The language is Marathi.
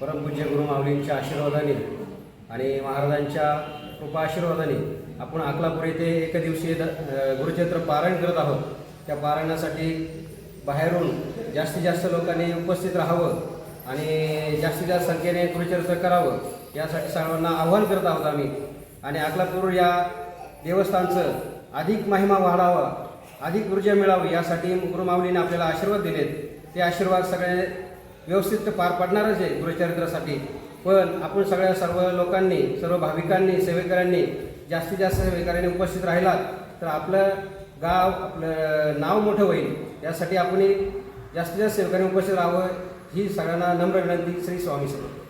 परमपूज्य गुरु माऊलींच्या आशीर्वादाने आणि महाराजांच्या कृपा आशीर्वादाने आपण अकलापूर येथे एक दिवशी द गुरुचरित्र पारायण करत आहोत. त्या पारायणासाठी बाहेरून जास्तीत जास्त लोकांनी उपस्थित राहावं आणि जास्तीत जास्त संख्येने गुरुचरित्र करावं यासाठी सर्वांना आव्हान करत आहोत आम्ही. आणि अकलापूर या देवस्थानचं अधिक महिमा वाढावा अधिक ऊर्जा मिळावी यासाठी गुरुमाऊलीने आपल्याला आशीर्वाद दिलेत. ते आशीर्वाद सगळे व्यवस्थित पार पडणारच आहे गुरुचरित्रासाठी पण आपण सगळ्या सर्व लोकांनी सर्व भाविकांनी सेवेकऱ्यांनी जास्तीत जास्त सेवेकऱ्यांनी उपस्थित राहिलात तर आपलं गाव आपलं नाव मोठं होईल. यासाठी आपण जास्तीत जास्त सेवेकऱ्यांनी उपस्थित राहावं ही सगळ्यांना नम्र विनंती श्री स्वामी समर्थ.